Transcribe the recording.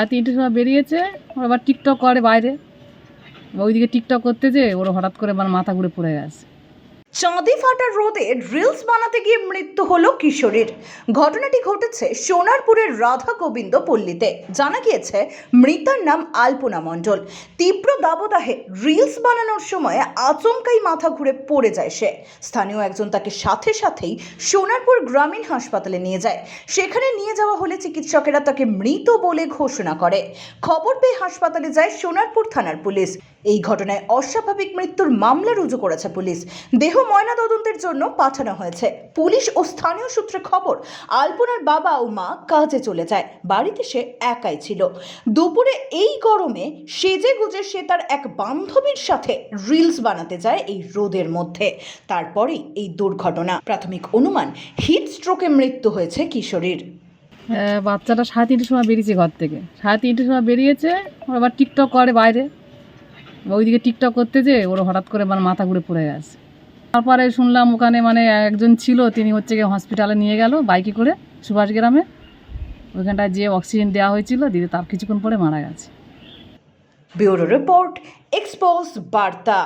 আর তিনটের সময় বেরিয়েছে ওর আবার টিকটক করে বাইরে। ওইদিকে টিকটক করতে যে ওরা হঠাৎ করে আমার মাথা ঘুরে পড়ে গেছে। চাঁদি ফাটা রোদে রিলস বানাতে গিয়ে মৃত্যু হলো কিশোরীর। ঘটনাটি ঘটেছে সোনারপুরের রাধা গোবিন্দ পল্লীতে। জানা গিয়েছে, মৃতার নাম আলপনা মণ্ডল। তীব্র দাবদাহে রিলস বানানোর সময় আচমকাই মাথা ঘুরে পড়ে যায় সে। স্থানীয় একজন তাকে সাথে সাথেই সোনারপুর গ্রামীণ হাসপাতালে নিয়ে যায়। সেখানে নিয়ে যাওয়া হলে চিকিৎসকেরা তাকে মৃত বলে ঘোষণা করে। খবর পেয়ে হাসপাতালে যায় সোনারপুর থানার পুলিশ। এই ঘটনায় অস্বাভাবিক মৃত্যুর মামলা রুজু করেছে পুলিশ। দেহ ময়নাতদন্তের জন্য পাঠানো হয়েছে। পুলিশ ও স্থানীয় সূত্রে খবর, আলপনার বাবা ও মা কাজে চলে যায়। বাড়িতে সে একাই ছিল। দুপুরে এই গরমে সেজে গুজে সে তার এক বান্ধবীর সাথে রিলস বানাতে যায় এই রোদের মধ্যে। তারপরেই এই দুর্ঘটনা। প্রাথমিক অনুমান, হিট স্ট্রোকে মৃত্যু হয়েছে কিশোরীর। বাচ্চাটা সাড়ে তিনটের সময় বেরিয়েছে ঘর থেকে। সাড়ে তিনটের সময় বেরিয়েছে, আবার টিকটক করে বাইরে। ওইদিকে টিকটক করতে যে ওর হঠাৎ করে মানে মাথা ঘুরে পড়ে গেছে। তারপরে শুনলাম ওখানে মানে একজন ছিল, তিনি হচ্ছে গিয়ে হসপিটালে নিয়ে গেল, বাইকে করে সুভাষ গ্রামে ওইখানটায় যে অক্সিজেন দেওয়া হয়েছিল দিদি তার কিছুক্ষণ পরে মারা গেছে। ব্যুরো রিপোর্ট এক্সপোজ বার্তা।